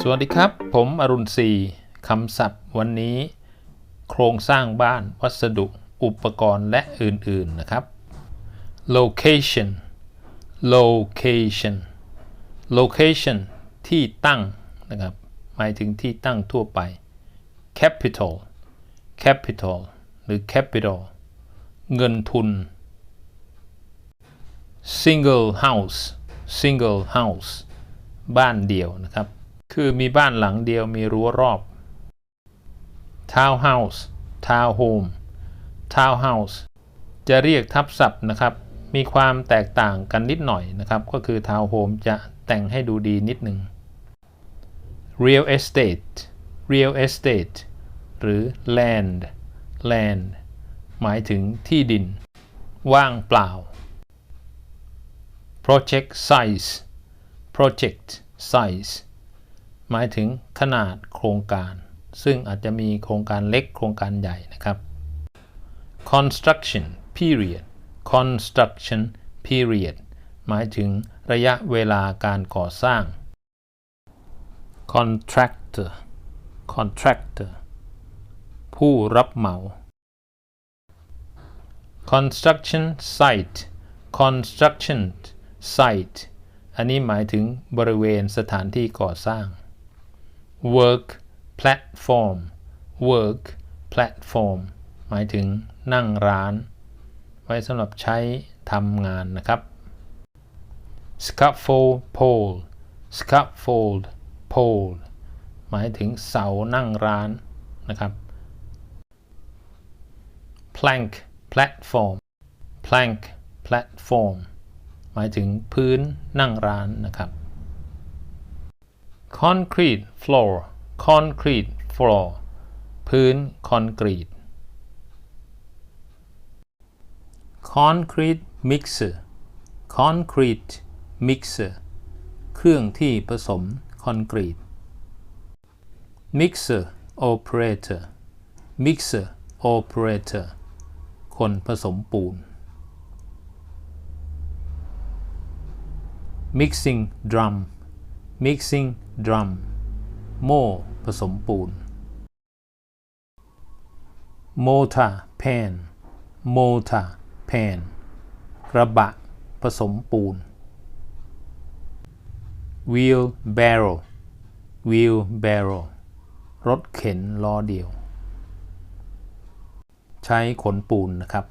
สวัสดีครับ ผมอรุณศรีคำศัพท์วันนี้ โครงสร้างบ้านวัสดุอุปกรณ์และอื่น ๆ นะครับ location location location ที่ตั้งนะครับ หมายถึงที่ตั้งทั่วไป capital capital หรือ capital เงินทุน single house single house บ้านเดียวนะครับ คือมีบ้านหลังเดียวมีรั้วรอบ townhouse townhome townhouse จะเรียกทับศัพท์นะครับ มีความแตกต่างกันนิดหน่อยนะครับ ก็คือ townhome จะแต่งให้ดูดีนิดหนึ่ง real estate real estate หรือ land land หมายถึงที่ดิน ว่างเปล่า project size project size หมายถึงขนาดโครงการ ซึ่งอาจจะมีโครงการเล็กโครงการใหญ่นะครับ construction period construction period หมายถึงระยะเวลาการก่อสร้าง contractor contractor ผู้รับเหมา construction site construction site อันนี้หมายถึงบริเวณสถานที่ก่อสร้าง work platform work platform หมายถึงนั่งร้าน ไว้สำหรับใช้ทำงานนะครับ scaffold pole scaffold pole หมายถึงเสานั่งร้านนะครับ plank platform plank platform หมายถึงพื้นนั่งร้านนะครับ concrete floor concrete floor พื้นคอนกรีต concrete mixer concrete mixer เครื่องที่ผสมคอนกรีต mixer operator mixer operator คนผสมปูน mixing drum mixing ดรัม โม่ผสมปูน โมทาแพนโมทาแพนกระบะ ผสมปูน wheel barrow wheel barrow รถเข็นล้อเดียว ใช้ขนปูนนะครับ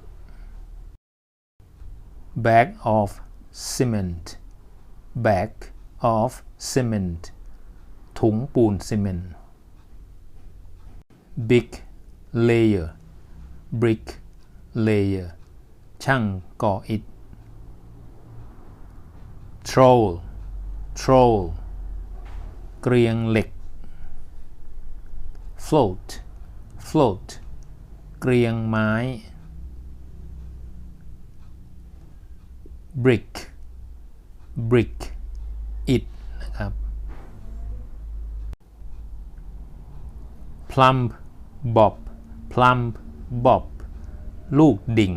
bag of cement bag of cement ถุงปูนซีเมนต์ big layer brick layer ช่างก่ออิฐ troll troll เกรียงเหล็ก float float เกรียงไม้ brick brick อิฐนะครับ plumb bob plumb bob ลูกดิ่ง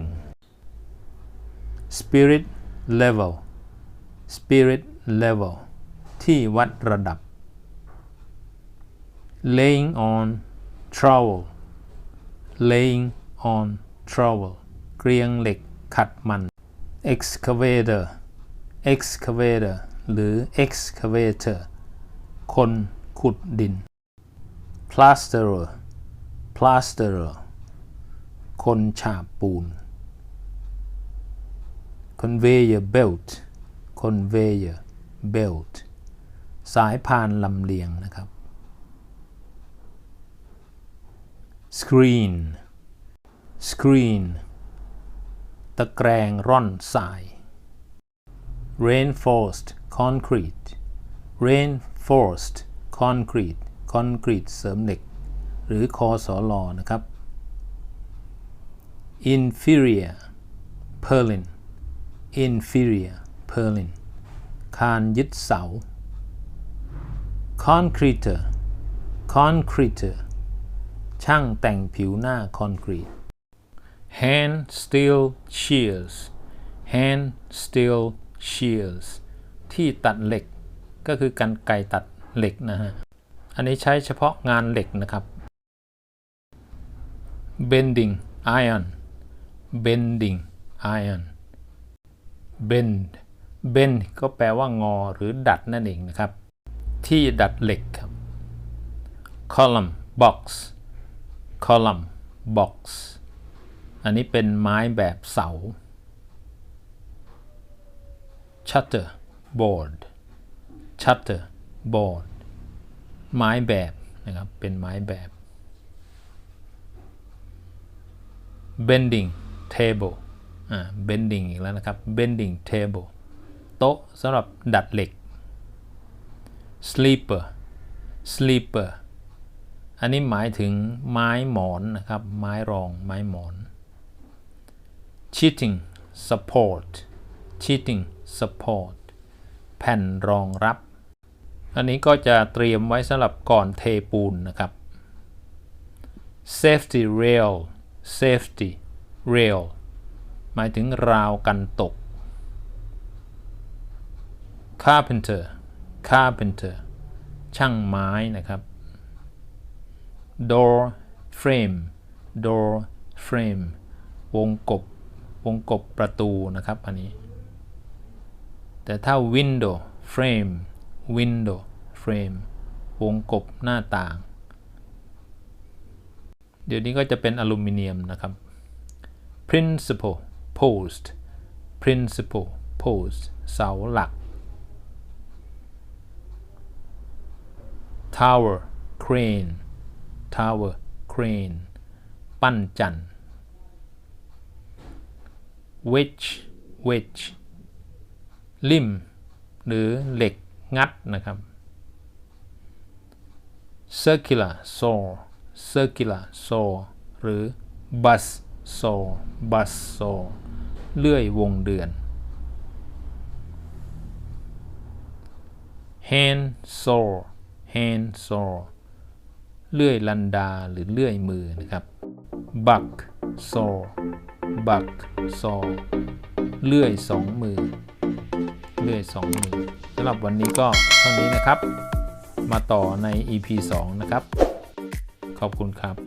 spirit level spirit level ที่วัดระดับ laying on trowel laying on trowel เกรียงเหล็กขัดมัน excavator excavator หรือ excavator คนขุดดิน plasterer plasterer คนฉาบปูน conveyor belt conveyor belt สายพานลำเลียงนะครับ screen screen ตะแกรงร่อนทราย reinforced concrete reinforced concrete คอนกรีตเสริมเหล็ก หรือคอสอลอนะครับ inferior purlin inferior purlin คานยึดเสา concreter concreter ช่างแต่งผิวหน้าคอนกรีต hand steel shears hand steel shears ที่ตัดเหล็กก็คือกันไกตัดเหล็กนะฮะ อันนี้ใช้เฉพาะงานเหล็กนะครับ bending iron bending iron bend bend ก็แปลว่างอหรือดัดนั่นเองนะครับ ที่ดัดเหล็กครับ column box column box อันนี้เป็นไม้แบบเสา shutter board shutter board ไม้แบบนะครับเป็นไม้แบบ bending table อ่า bending อีกแล้วนะครับ bending table โต๊ะสำหรับดัดเหล็ก sleeper sleeper อันนี้หมายถึงไม้หมอนนะครับ ไม้รองไม้หมอน cheating support cheating support แผ่นรองรับ อันนี้ก็จะเตรียมไว้สำหรับก่อนเทปูนนะครับ safety rail safety rail หมายถึงราวกันตก carpenter carpenter ช่างไม้นะครับ door frame door frame วงกบ วงกบประตูนะครับ อันนี้ แต่ถ้า window frame window frame วงกบหน้าต่าง เดี๋ยวนี้ก็จะเป็นอลูมิเนียมนะครับ principal post principal post เสาหลัก tower crane tower crane ปั้นจัน wedge wedge ลิ่ม หรือเหล็ก งัดนะครับ circular saw circular saw หรือ bus saw bus saw เลื่อยวงเดือน hand saw hand saw เลื่อยลันดาหรือเลื่อยมือนะครับ buck saw buck saw เลื่อยสองมือ เลื่อยสองมือ หรับวันนี้ก็เท่านี้นะครับ มาต่อใน EP 2 นะครับ ขอบคุณครับ